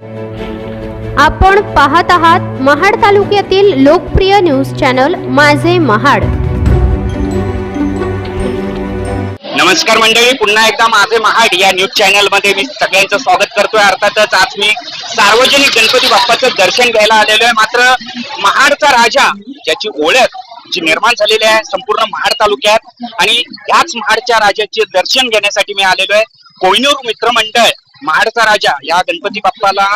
आपण पाहत आहात महाड तालुक्यातील लोकप्रिय न्यूज चॅनल माझे महाड. नमस्कार मंडळी पुन्हा एकदा माझे महाड या न्यूज चॅनलमध्ये मी सगळ्यांचं स्वागत करतोय. अर्थातच आज मी सार्वजनिक गणपती बाप्पाचं दर्शन घ्यायला आलेलो आहे. मात्र महाडचा राजा ज्याची ओळख जी निर्माण झालेली आहे संपूर्ण महाड तालुक्यात आणि याच महाडच्या राजाचे दर्शन घेण्यासाठी मी आलेलो आहे. कोयनूर मित्रमंडळ महाडचा राजा या गणपती बाप्पाला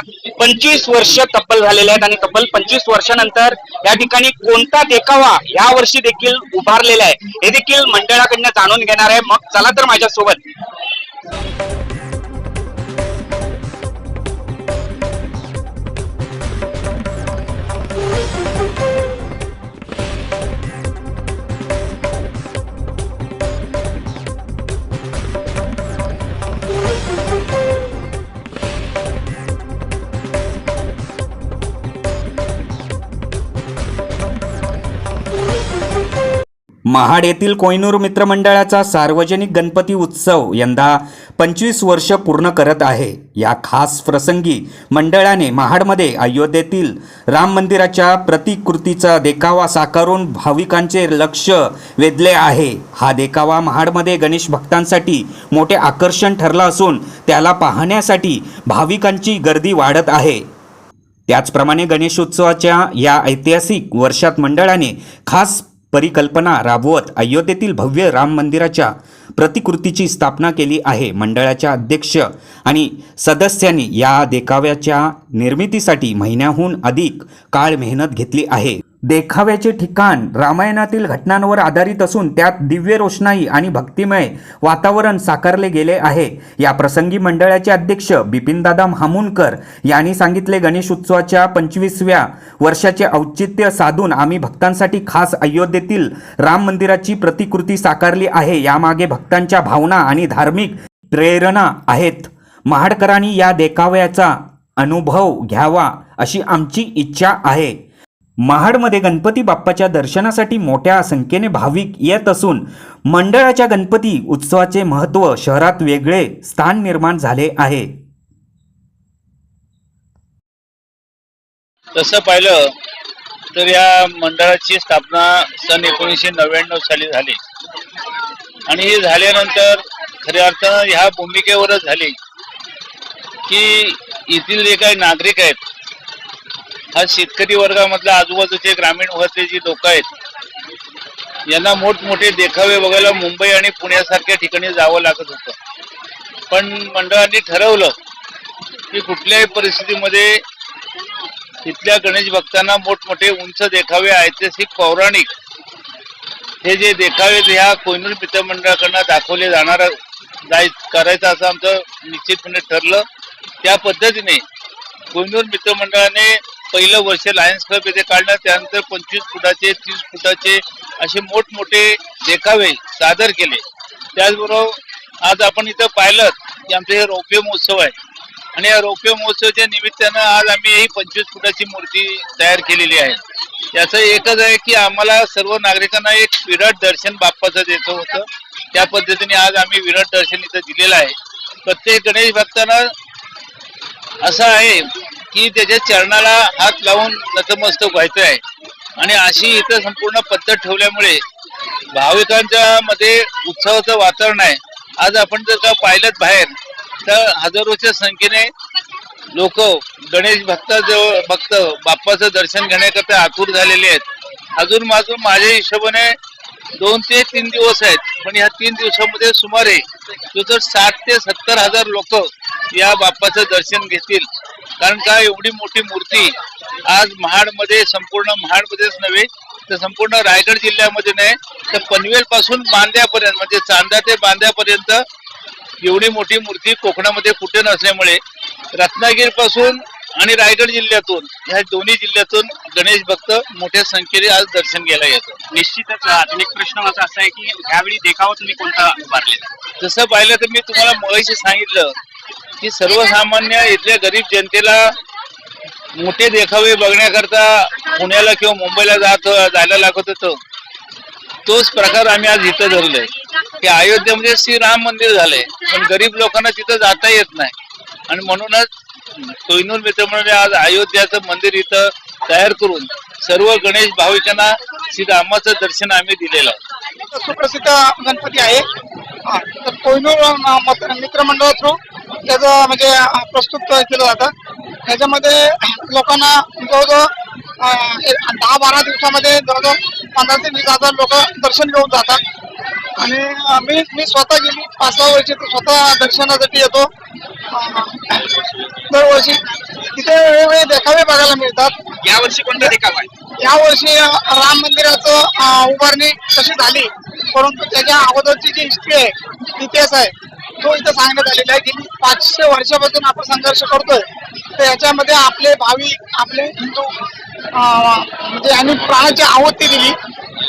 पंचवीस वर्ष तब्बल झालेले आहेत आणि तब्बल पंचवीस वर्षानंतर या ठिकाणी कोणता देखावा या वर्षी देखील उभारलेला आहे. हे देखील मंडळाकडनं जाणून घेणार आहे. मग चला तर माझ्यासोबत. महाड येथील कोयनूर मित्रमंडळाचा सार्वजनिक गणपती उत्सव यंदा पंचवीस वर्ष पूर्ण करत आहे. या खास प्रसंगी मंडळाने महाडमध्ये अयोध्येतील राम मंदिराच्या प्रतिकृतीचा देखावा साकारून भाविकांचे लक्ष वेधले आहे. हा देखावा महाडमध्ये गणेश भक्तांसाठी मोठे आकर्षण ठरला असून त्याला पाहण्यासाठी भाविकांची गर्दी वाढत आहे. त्याचप्रमाणे गणेशोत्सवाच्या या ऐतिहासिक वर्षात मंडळाने खास परिकल्पना राबवत अयोध्येतील भव्य राम मंदिराच्या प्रतिकृतीची स्थापना केली आहे. मंडळाच्या अध्यक्ष आणि सदस्यांनी या देखाव्याच्या निर्मितीसाठी महिन्याहून अधिक काळ मेहनत घेतली आहे. देखाव्याचे ठिकाण रामायणातील घटनांवर आधारित असून त्यात दिव्य रोषणाई आणि भक्तिमय वातावरण साकारले गेले आहे. या प्रसंगी मंडळाचे अध्यक्ष बिपिनदादा हामुनकर यांनी सांगितले गणेश उत्सवाच्या पंचवीसव्या वर्षाचे औचित्य साधून आम्ही भक्तांसाठी खास अयोध्येतील राम मंदिराची प्रतिकृती साकारली आहे. यामागे भक्तांच्या भावना आणि धार्मिक प्रेरणा आहेत. महाडकरांनी या देखाव्याचा अनुभव घ्यावा अशी आमची इच्छा आहे. महाडमध्ये गणपती बाप्पाच्या दर्शनासाठी मोठ्या संख्येने भाविक येत असून मंडळाच्या गणपती उत्सवाचे महत्त्व शहरात वेगळे स्थान निर्माण झाले आहे. तसं पाहिलं तर या मंडळाची स्थापना सन एकोणीसशे नव्याण्णव साली झाली. आणि ही झाल्यानंतर खऱ्या अर्थानं ह्या भूमिकेवरच झाली की येथील जे काही नागरिक आहेत हा शेतकरी वर्गामधल्या आजूबाजूचे ग्रामीण वर्गातले जे लोक आहेत यांना मोठमोठे देखावे बघायला मुंबई आणि पुण्यासारख्या ठिकाणी जावं लागत होतं. पण मंडळांनी ठरवलं की कुठल्याही परिस्थितीमध्ये तिथल्या गणेश भक्तांना मोठमोठे उंच देखावे ऐतिहासिक पौराणिक हे जे देखावे ह्या कोयनूर मित्रमंडळाकडनं दाखवले जाणार जाय करायचं असं आमचं निश्चितपणे ठरलं. त्या पद्धतीने कोयनूर मित्रमंडळाने पहिलं वर्ष लायन्स क्लब येथे काढलं. त्यानंतर पंचवीस फुटाचे तीस फुटाचे असे मोठमोठे देखावे सादर केले. त्याचबरोबर आज आपण इथं पाहिलं की आमचे हे रौप्य महोत्सव आहे. आणि या रौप्य महोत्सवाच्या निमित्तानं आज आम्ही ही पंचवीस फुटाची मूर्ती तयार केलेली आहे. याचं एकच आहे की आम्हाला सर्व नागरिकांना एक विराट दर्शन बाप्पाचं द्यायचं होतं. त्या पद्धतीने आज आम्ही विराट दर्शन इथं दिलेलं आहे. प्रत्येक गणेश भक्तांना असं आहे की त्याच्या चरणाला हात लावून नतमस्तक व्हायचं आहे. आणि अशी इथं संपूर्ण पद्धत ठेवल्यामुळे भाविकांच्या मध्ये उत्सवाचं वातावरण आहे. आज आपण जर का पाहिलं बाहेर तर हजारोच्या संख्येने लोक गणेश भक्ताजवळ भक्त बाप्पाचं दर्शन घेण्याकरता आतुर झालेले आहेत. अजून माझून माझ्या हिशोबाने दोन ते तीन दिवस आहेत. पण ह्या तीन दिवसामध्ये सुमारे तर साठ ते सत्तर हजार लोक या बाप्पाचं दर्शन घेतील. कारण का एवढी मोठी मूर्ती आज महाडमध्ये संपूर्ण महाडमध्येच नव्हे तर संपूर्ण रायगड जिल्ह्यामध्ये नाही तर पनवेल पासून बांद्यापर्यंत म्हणजे चांदा ते बांद्यापर्यंत एवढी मोठी मूर्ती कोकणामध्ये कुठे नसल्यामुळे रत्नागिरीपासून आणि रायगड जिल्ह्यातून ह्या दोन्ही जिल्ह्यातून गणेश भक्त मोठ्या संख्येने आज दर्शन घ्यायला येतात. निश्चितच अनेक प्रश्न माझा असा आहे की ह्यावेळी देखावा तुम्ही कोणता उभारलेला तसं पाहिलं तर मी तुम्हाला मगाशी सांगितलं की सर्वसामान्य इथल्या गरीब जनतेला मोठे देखावे बघण्याकरता पुण्याला किंवा मुंबईला जात जायला लागत होतं. तोच प्रकार आम्ही आज इथं धरलोय. की अयोध्येमध्ये श्रीराम मंदिर झालंय पण गरीब लोकांना तिथं जाता येत नाही. आणि म्हणूनच कोहिनूर मित्रमंडळाने आज अयोध्याचं मंदिर इथं तयार करून सर्व गणेश भाविकांना श्रीरामाचं दर्शन आम्ही दिलेलं आहे. सुप्रसिद्ध गणपती आहे. हा, तर कोहिनूर मित्रमंडळ थ्रू त्याचं म्हणजे प्रस्तुत केलं जातं. त्याच्यामध्ये लोकांना जवळजवळ दहा बारा दिवसामध्ये जवळजवळ पंधरा ते वीस हजार लोक दर्शन घेऊन जातात. आणि अं, मी मी स्वतः गेली. पाच सहा वर्षी तर स्वतः दर्शनासाठी येतो. दरवर्षी तिथे वेगवेगळे देखावे बघायला मिळतात. यावर्षी कोणता देखावा? आहे या वर्षी राम मंदिराचं अं, उभारणी कशी झाली. परंतु त्याच्या अगोदरची जी हिस्ट्री आहे इतिहास आहे तो इथं सांगण्यात आलेला आहे गेली पाचशे वर्षापासून आपण संघर्ष करतोय. तर याच्यामध्ये आपले भावी आपले हिंदू अं, म्हणजे यांनी प्राणाची आहुती दिली.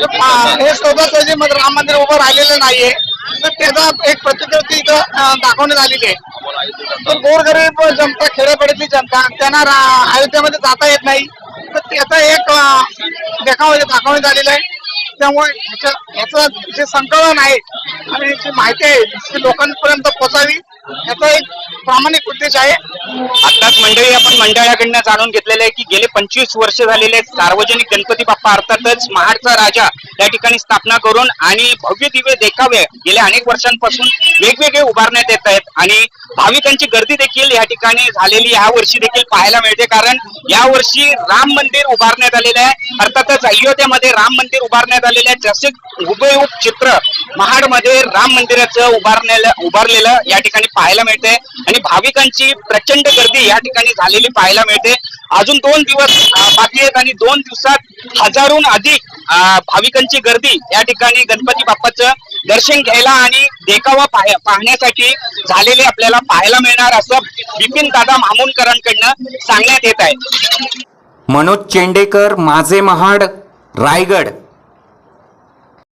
हे सहजासहजी मग राम मंदिर उभं राहिलेलं नाहीये. तर त्याचा एक प्रतिकृती इथं दाखवण्यात आलेली आहे. तर गोरगरीब जनता खेड्यापाड्यातली जनता त्यांना अयोध्येमध्ये जाता येत नाही. तर त्याचा एक देखावा दाखवण्यात आलेला आहे. त्यामुळे ह्याच्या ह्याचं जे संकलन आहे आणि जी माहिती आहे ती लोकांपर्यंत पोहोचावी. याचा एक प्रामाणिक उद्देश आहे. आताच मंडळी आपण मंडळाकडनं जाणून घेतलेलं आहे की गेले पंचवीस वर्ष झालेले सार्वजनिक गणपती बाप्पा अर्थातच महाडचा राजा या ठिकाणी स्थापना करून आणि भव्य दिव्य देखावे गेल्या अनेक वर्षांपासून वेगवेगळे उभारण्यात येत आहेत. आणि भाविकांची गर्दी देखील या ठिकाणी झालेली या वर्षी देखील पाहायला मिळते कारण या वर्षी राम मंदिर उभारण्यात आलेलं आहे. अर्थातच अयोध्येमध्ये राम मंदिर उभारण्यात आलेलं आहे. जसे हुबेहूब चित्र महाडमध्ये राम मंदिराचं उभारण्याला उभारलेलं या ठिकाणी पाहायला मिळते आणि भाविकांची प्रचंड गर्दी या ठिकाणी झालेली पाहायला मिळते. अजून दोन दिवस बाकी आहेत आणि दोन दिवसात हजारहून अधिक भाविकांची गर्दी या ठिकाणी गणपती बाप्पाचं दर्शन घ्यायला आणि देखावा पाहण्यासाठी झालेले आपल्याला पाहायला मिळणार असं बिपिन दादा मामूनकरांकडनं सांगण्यात येत आहे. मनोज चेंडेकर माझे महाड रायगड.